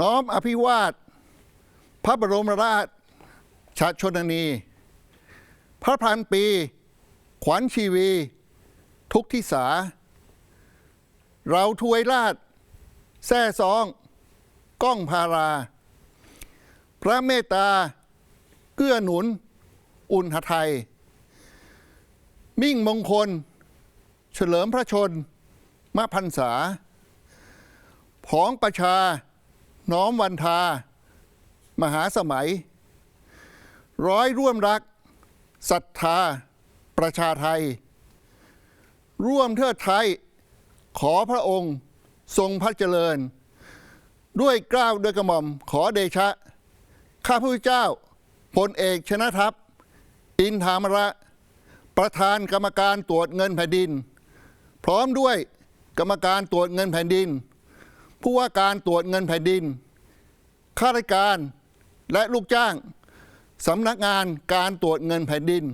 น้อมอภิวาท พระบรมราชชาชนนี พระพันปี ขวัญชีวี ทุกทิสา เราทวยราช แท่ซอง ก้องพารา พระเมตตา เกื้อหนุน อุ่นหไทย มิ่งมงคล เฉลิมพระชนมะพันษาผองประชา น้อมวันทา มหาสมัย ร้อยร่วมรักศรัทธา ประชาไทย ร่วมเทิดไทย ขอพระองค์ ทรงพระเจริญ ด้วยกล้าวด้วยกระหม่อมขอเดชะ ข้าพเจ้าพลเอกชนะทัพ อินทามระ ประธานกรรมการตรวจเงินแผ่นดิน พร้อมด้วยกรรมการตรวจเงินแผ่นดิน ผู้ว่าการตรวจเงินแผ่นดิน ข้าราชการและลูกจ้างสำนักงานการตรวจเงินแผ่นดิน